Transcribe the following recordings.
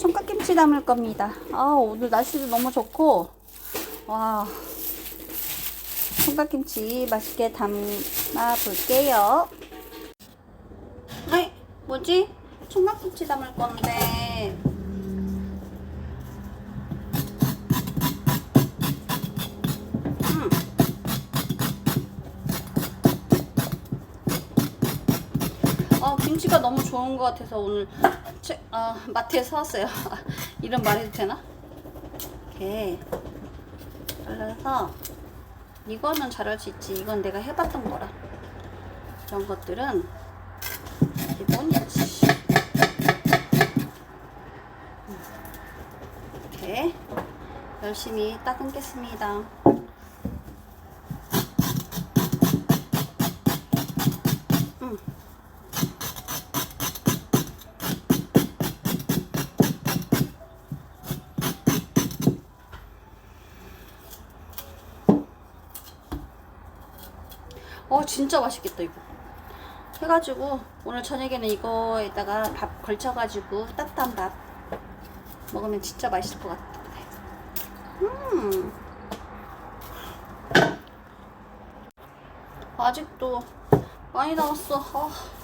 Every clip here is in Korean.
총각김치 담을 겁니다. 아, 오늘 날씨도 너무 좋고, 와, 총각김치 맛있게 담아 볼게요. 아이, 뭐지? 총각김치 담을 건데. 음. 아, 김치가 너무 좋은 것 같아서 오늘 채, 아, 마트에서 사왔어요. 이런 말해도 되나? 이렇게 잘라서 이거는 잘할 수 있지. 이건 내가 해봤던 거라. 이런 것들은 기본이지. 이렇게 열심히 따듬겠습니다. 어 진짜 맛있겠다 이거. 해가지고 오늘 저녁에는 이거에다가 밥 걸쳐가지고 따뜻한 밥 먹으면 진짜 맛있을 것 같아. 음. 아직도 많이 남았어. 아.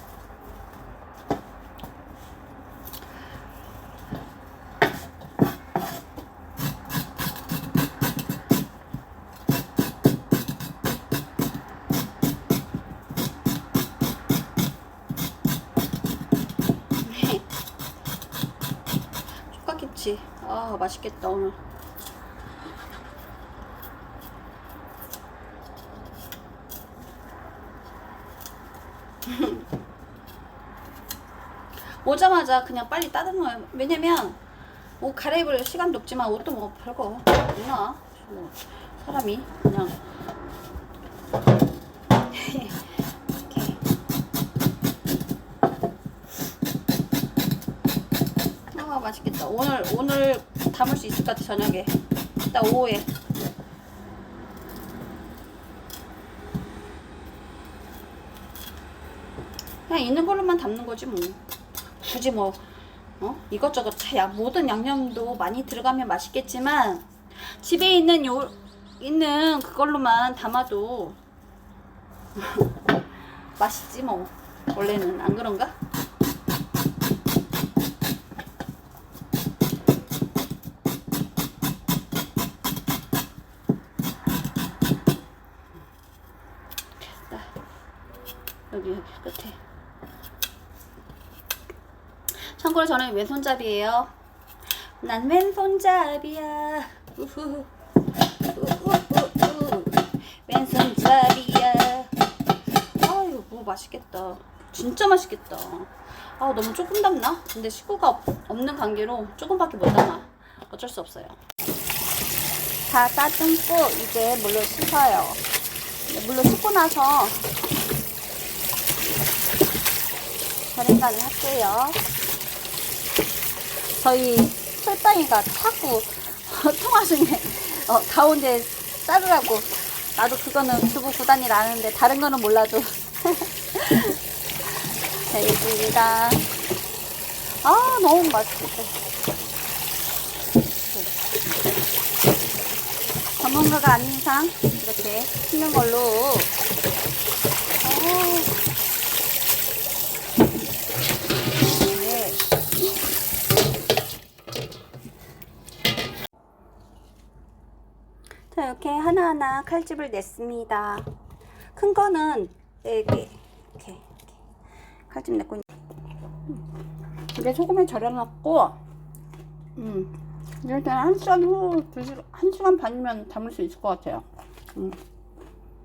아 맛있겠다 오늘. 오자마자 그냥 빨리 따뜻해요. 왜냐면 옷 갈아입을 시간도 없지만 옷도 뭐 별거 없나. 뭐 사람이 그냥 이렇게 아 맛있겠다. 오늘 오늘 담을 수 있을 것 같아 저녁에. 이따 오후에. 그냥 있는 걸로만 담는 거지 뭐. 굳이 뭐 어? 이것저것 다 야, 모든 양념도 많이 들어가면 맛있겠지만 집에 있는 요 있는 그걸로만 담아도 맛있지 뭐. 원래는 안 그런가? 나 여기 여기 끝에. 참고로 저는 왼손잡이에요. 난 왼손잡이야. 우후. 우후우후. 왼손잡이야. 아유 뭐 맛있겠다. 진짜 맛있겠다. 아 너무 조금 담나? 근데 식구가 없, 없는 관계로 조금밖에 못 담아. 어쩔 수 없어요. 다 따듬고 이제 물로 씻어요. 네, 물로 씻고 나서 절임간을 할게요. 저희 철빵이가 자꾸 통화 중에 어, 가운데 자르라고 나도 그거는 주부 구단이 라는데 다른 거는 몰라도 되겠습니다. 아 너무 맛있겠다. 전문가가 아닌 이상 이렇게 씻는 걸로 어, 네. 자 이렇게 하나하나 칼집을 냈습니다. 큰 거는 이렇게, 이렇게 칼집 냈고 이제 소금에 절여놨고 음 일단 한 시간 후, 두 시간, 한 시간 반이면 담을 수 있을 것 같아요. 음.